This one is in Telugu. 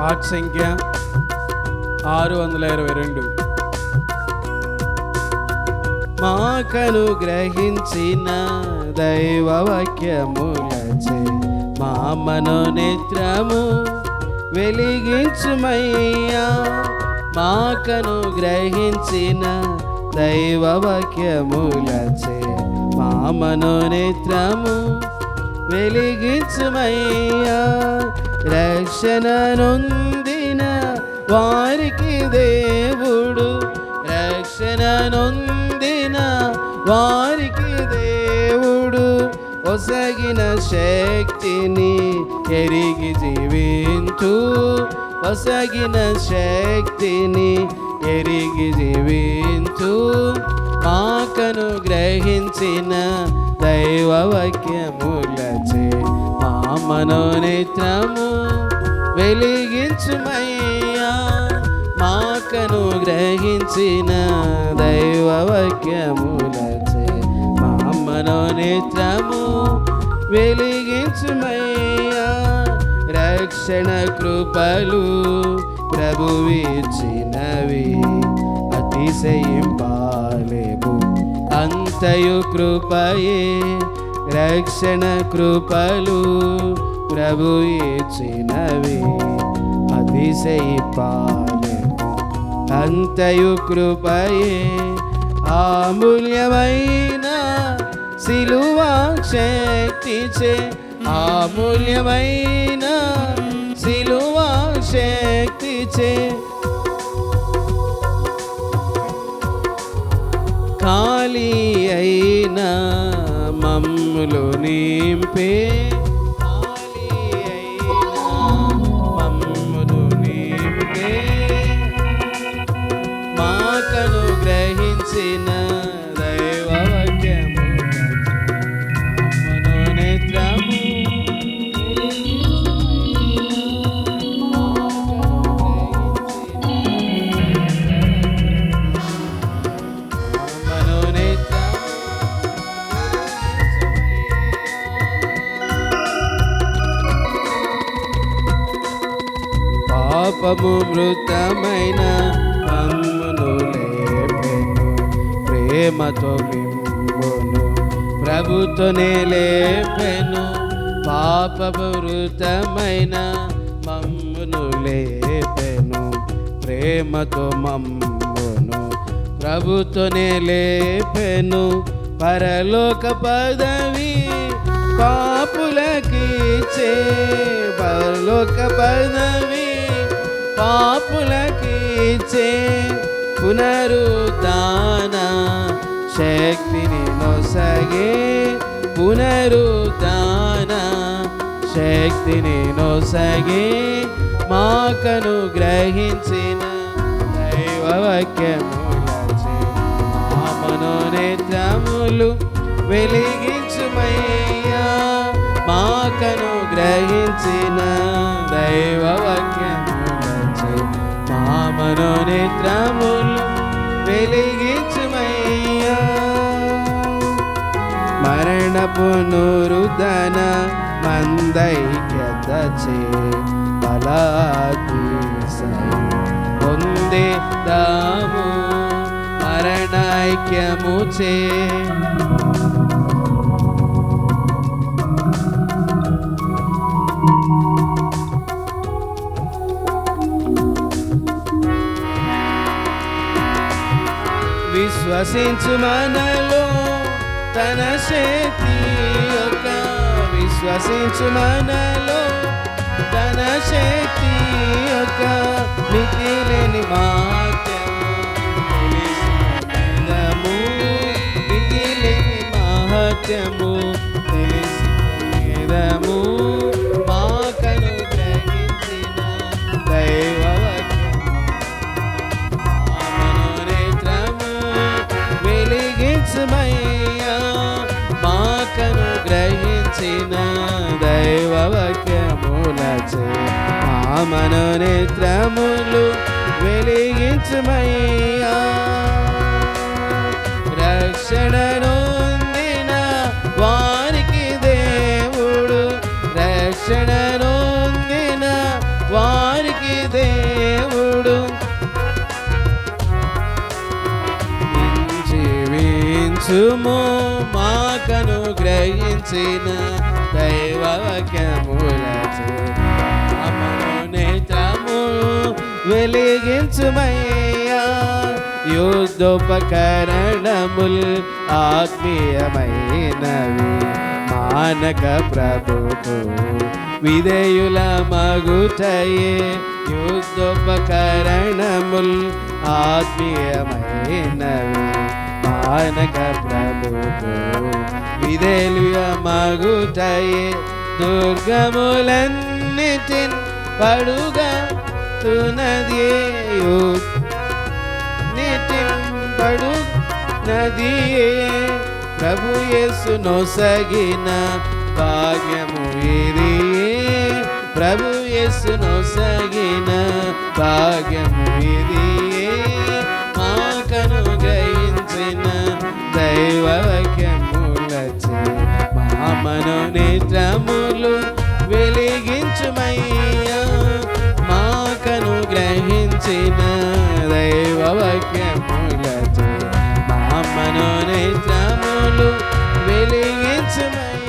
పాట సంఖ్య ఆరు వందల ఇరవై రెండు. మాకను గ్రహించిన దైవ వాక్యములచే మా మనోనేత్రము వెలిగించుమయ్యా. మాకను గ్రహించిన దైవ వాక్యములచే మా మనోనేత్రము వెలిగించుమయ్యా. రక్షణనొందిన వారికి దేవుడు రక్షణ నొందిన వారికి దేవుడు ఒసగిన శక్తిని ఎరిగి జీవించు ఒసగిన శక్తిని ఎరిగి జీవించు మాకను గ్రహించిన దైవ మనోనేత్రము వెలిగించుమయ్యా మాకను గ్రహించిన దైవ వాక్యములచే మా మనోనేత్రము వెలిగించుమయ్యా. రక్షణ కృపలు ప్రభువిచ్చినవి అతిశయింపాలేము అంతయు కృపయే రక్షణ కృపలు ప్రభు ఇచ్చినవి అతిశయింపాలేము అంతయు కృపయే అమూల్యమైన సిలువా శక్తిచే. అమూల్యమైన సిలువా శక్తిచే. ఖాళీ అయినా మమ్ములు నింపే పాపము మృతమైన మమ్మును లేపెను ప్రేమతో విమ్మును ప్రభుతోనే లేపెను. పాపము మృతమైన మమ్మును లేపెను ప్రేమతో మమ్మును ప్రభుతోనే లేపెను. పరలోక పదవి పాపులకిచ్చే పరలోక పదవి పాపులకిచ్చే పునరుద్ధాన శక్తిని నొసగే పునరుద్ధాన శక్తిని నొసగే మాకను గ్రహించిన దైవ వాక్యములచే మా మనోనేత్రములు వెలిగించుమయ్యా. మాకను గ్రహించిన దైవ వాక్యములచే మా మనోనేత్రములు వెలిగించుమయ్యా. మరణపు నూరుదన మందైక్యతచే చే పొందే దాము మరణైక్యము చే విశ్వసించు మనలో తన శక్తి యొక్క. విశ్వసించు మనలో తన శక్తి యొక్క. మితిలేని మాత్యము తెలిసినము మితిలేని మహత్యము తెలిసి చేసిన దైవ ఆ మనో నేత్రములు వెలిగించమయ్యే సుము మాకను గ్రహించిన దైవవాక్యములచే అమను నేత్రము వెలిగించుమయ్యా. యుద్ధోపకరణముల్ ఆత్మీయమైనవి. మానక ప్రభుకు విధేయుల మగుటయే. యుద్ధోపకరణముల్ ఆత్మీయమైనవి. ఆయన ప్రభుకు విధేయుల మగుటయే దుర్గములన్నిటిన్ పడుగా తునది నిటింపడు నదియే ప్రభు యేసు నొసగిన భాగ్యము ఇది ప్రభు యేసు నొసగిన భాగ్యము ఇది నను నేత్రములు వెలిగించుమయ్యా. మాకను గ్రహించిన దైవవక్యములచే మామను నేత్రములు వెలిగించుమయ్యా.